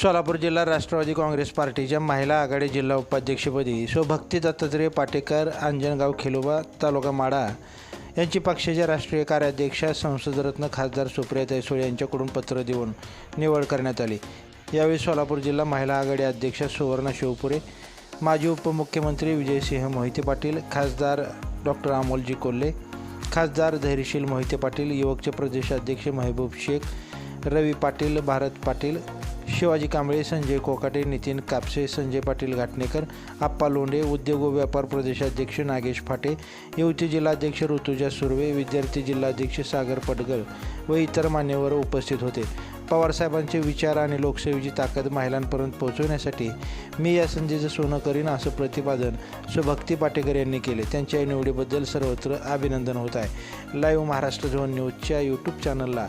सोलापूर जिल्हा राष्ट्रवादी काँग्रेस पार्टीच्या महिला आघाडी जिल्हा उपाध्यक्षपदी स्वभक्ती दत्तात्रय पाटेकर अंजनगाव खेलोबा तालुका माडा यांची पक्षाच्या राष्ट्रीय कार्याध्यक्षा संसदरत्न खासदार सुप्रिया तैसोळे यांच्याकडून पत्र देऊन निवड करण्यात आली. यावेळी सोलापूर जिल्हा महिला आघाडी अध्यक्षा सुवर्णा शिवपुरे माजी उपमुख्यमंत्री विजयसिंह मोहिते पाटील खासदार डॉक्टर अमोलजी कोल्हे खासदार धैर्यशील मोहिते पाटील युवकचे प्रदेशाध्यक्ष महबूब शेख रवी पाटील भारत पाटील शिवाजी कांबळे संजय कोकाटे नितीन कापसे संजय पाटील घाटणेकर आप्पा लोंढे उद्योग व व्यापार प्रदेशाध्यक्ष नागेश फाटे युवती जिल्हाध्यक्ष ऋतुजा सुर्वे विद्यार्थी जिल्हाध्यक्ष सागर पडगळ व इतर मान्यवर उपस्थित होते. पवारसाहेबांचे विचार आणि लोकसेवेची ताकद महिलांपर्यंत पोहोचवण्यासाठी मी या संधीचं सोनं करीन असं प्रतिपादन सुभक्ती पाटेकर यांनी केले. त्यांच्या या निवडीबद्दल सर्वत्र अभिनंदन होत आहे. लाईव्ह महाराष्ट्र झोन न्यूजच्या यूट्यूब चॅनलला